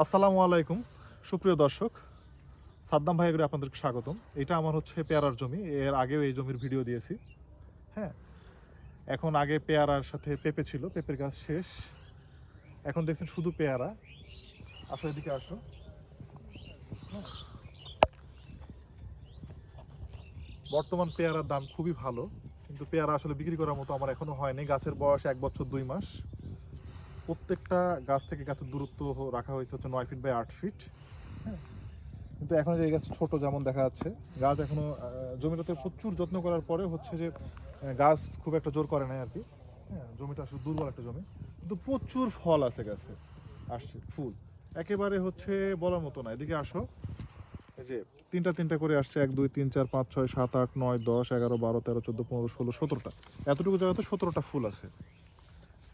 আসসালামু আলাইকুম। সুপ্রিয় দর্শক, সাদ্দাম ভাই করে আপনাদেরকে স্বাগতম। এটা আমার হচ্ছে পেয়ারার জমি। এর আগেও এই জমির ভিডিও দিয়েছি। হ্যাঁ এখন আগে পেয়ারার সাথে পেঁপে ছিল, পেঁপের গাছ শেষ। এখন দেখছেন শুধু পেয়ারা। আসো এদিকে আসো। বর্তমান পেয়ারার দাম খুবই ভালো, কিন্তু পেয়ারা আসলে বিক্রি করার মতো আমার এখনও হয়নি। গাছের বয়স এক বছর দুই মাস। প্রত্যেকটা গাছ থেকে গাছের দূরত্ব রাখা হয়েছে হচ্ছে নয় ফিট বাই আট ফিট হ্যাঁ? কিন্তু এখন যে গাছ ছোট যেমন দেখা যাচ্ছে গাছ এখনও আহ, জমিটাতে প্রচুর যত্ন করার পরে হচ্ছে যে গাছ খুব একটা জোর করে নাই আর কি হ্যাঁ? জমিটা আসলে দুর্বল একটা জমি কিন্তু প্রচুর ফল আছে গাছে আসছে ফুল। একেবারে হচ্ছে বলার মতো না এদিকে আসো এই যে তিনটা তিনটা করে আসছে এক দুই তিন চার পাঁচ ছয় সাত আট নয় দশ এগারো বারো তেরো চোদ্দ পনেরো ষোলো সতেরোটা এতটুকু জায়গাতে সতেরোটা ফুল আছে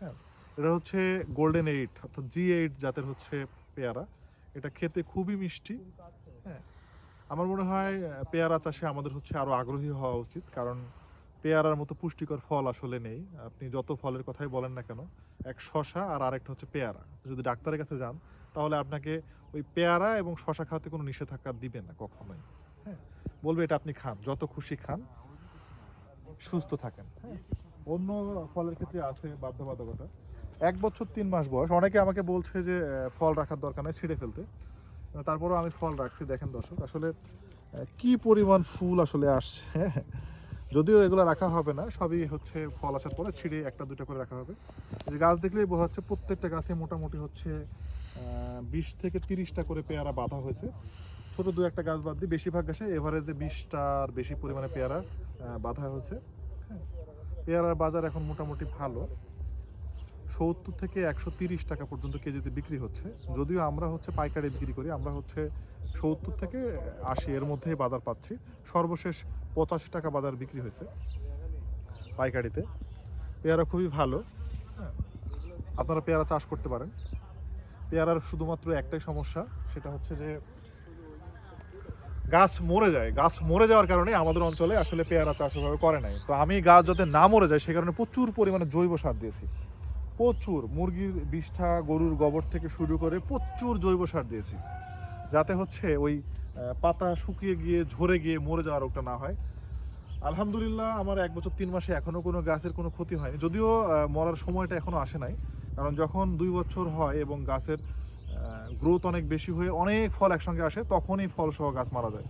হ্যাঁ? এটা হচ্ছে গোল্ডেন এইট অর্থাৎ জি এইট জাতের হচ্ছে পেয়ারা। এটা খেতে খুবই মিষ্টি। হ্যাঁ আমার মনে হয় পেয়ারা চাষে আমাদের হচ্ছে আরও আগ্রহী হওয়া উচিত, কারণ পেয়ারার মতো পুষ্টিকর ফল আসলে নেই। আপনি যত ফলের কথাই বলেন না কেন, এক শশা আর আরেকটা হচ্ছে পেয়ারা। যদি ডাক্তারের কাছে যান, তাহলে আপনাকে ওই পেয়ারা এবং শশা খাওয়াতে কোনো নিষেধাজ্ঞা দিবে না কখনোই। হ্যাঁ বলবে এটা আপনি খান, যত খুশি খান, সুস্থ থাকেন। হ্যাঁ অন্য ফলের ক্ষেত্রে আছে বাধ্যবাধকতা। এক বছর তিন মাস বয়স। অনেকে আমাকে বলছে যে ফল রাখার দরকার নেই, ছিঁড়ে ফেলতে। তারপরেও আমি ফল রাখছি, দেখেন দর্শক, আসলে কি পরিমাণ ফুল আসলে আসছে যদিও এগুলো রাখা হবে না, সবই হচ্ছে ফল আসার পরে ছিঁড়ে একটা দুটো করে রাখা হবে। যে গাছ দেখলেই বোঝা যাচ্ছে প্রত্যেকটা গাছে মোটামুটি হচ্ছে বিশ থেকে তিরিশটা করে পেয়ারা বাঁধা হয়েছে। ছোট দু একটা গাছ বাদ দিয়ে বেশিরভাগ গাছে এভারেজে বিশটার বেশি পরিমাণে পেয়ারা বাঁধা হয়েছে হ্যাঁ। পেয়ারার বাজার এখন মোটামুটি ভালো। সত্তর থেকে একশো তিরিশ টাকা পর্যন্ত কেজিতে বিক্রি হচ্ছে। যদিও আমরা হচ্ছে পাইকারি বিক্রি করি, আমরা হচ্ছে সত্তর থেকে আশি এর মধ্যেই বাজার পাচ্ছি। সর্বশেষ পঁচাশি টাকা বাজার বিক্রি হয়েছে পাইকারিতে। পেয়ারা খুবই ভালো হ্যাঁ। আপনারা পেয়ারা চাষ করতে পারেন। পেয়ারার শুধুমাত্র একটাই সমস্যা, সেটা হচ্ছে যে গাছ মরে যায়। গাছ মরে যাওয়ার কারণে আমাদের অঞ্চলে আসলে পেয়ারা চাষ ওভাবে করে নাই। তো আমি গাছ যাতে না মরে যায়, সে কারণে প্রচুর পরিমাণে জৈব সার দিয়েছি। প্রচুর মুরগির বিষ্ঠা, গরুর গোবর থেকে শুরু করে প্রচুর জৈব সার দিয়েছি। যাতে হচ্ছে ওই পাতা শুকিয়ে গিয়ে, ঝরে গিয়ে মরে যাওয়ার রোগটা না হয়। আলহামদুলিল্লাহ, আমার এক বছর তিন মাসে এখনও কোনো গাছের কোনো ক্ষতি হয়নি। যদিও মরার সময়টা এখনও আসে নাই। কারণ যখন দুই বছর হয় এবং গাছের গ্রোথ অনেক বেশি হয়ে অনেক ফল একসঙ্গে আসে, তখনই ফল সহ গাছ মারা যায়।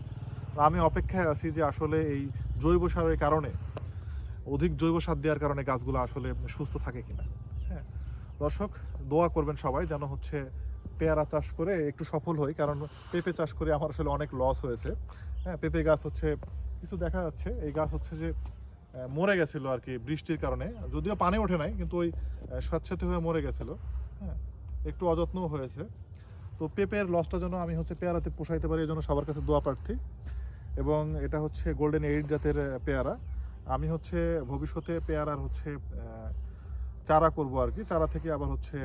আমি অপেক্ষায় আছি যে আসলে এই জৈব সারের কারণে, অধিক জৈব সার দেওয়ার কারণে গাছগুলো আসলে সুস্থ থাকে কিনা। দর্শক, দোয়া করবেন সবাই যেন হচ্ছে পেয়ারা চাষ করে একটু সফল হই, কারণ পেঁপে চাষ করে আমার আসলে অনেক লস হয়েছে। হ্যাঁ পেঁপে গাছ হচ্ছে, কিছু দেখা যাচ্ছে, এই গাছ হচ্ছে যে মরে গেছিল আর কি বৃষ্টির কারণে। যদিও পানি ওঠে নাই, কিন্তু ওই স্যাঁতস্যাঁতে হয়ে মরে গেছিল। হ্যাঁ একটু অযত্নও হয়েছে। তো পেঁপের লসটা যেন আমি হচ্ছে পেয়ারাতে পোষাইতে পারি, এই জন্য সবার কাছে দোয়া প্রার্থী। এবং এটা হচ্ছে গোল্ডেন এইট জাতের পেয়ারা। আমি হচ্ছে ভবিষ্যতে পেয়ারার হচ্ছে চারা করব আর কি। চারা থেকে আবার হচ্ছে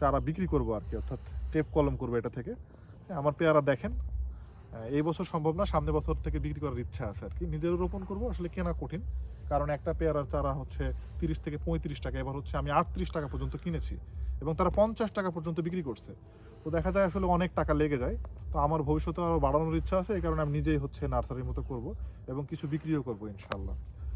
চারা বিক্রি করব আর কি, অর্থাৎ টেপ কলম করব এটা থেকে। আমার পেয়ারা দেখেন এই বছর সম্ভব না সামনের বছর থেকে বিক্রি করার ইচ্ছা আছে আর কি। নিজেরও রোপণ করব, আসলে কেনা কঠিন, কারণ একটা পেয়ারার চারা হচ্ছে তিরিশ থেকে পঁয়ত্রিশ টাকা, এবার হচ্ছে আমি আটত্রিশ টাকা পর্যন্ত কিনেছি এবং তারা পঞ্চাশ টাকা পর্যন্ত বিক্রি করছে। তো দেখা যায় আসলে অনেক টাকা লেগে যায়, তো আমার ভবিষ্যতে আরও বাড়ানোর ইচ্ছা আছে, এই কারণে আমি নিজেই হচ্ছে নার্সারির মতো করব এবং কিছু বিক্রিও করব ইনশাল্লাহ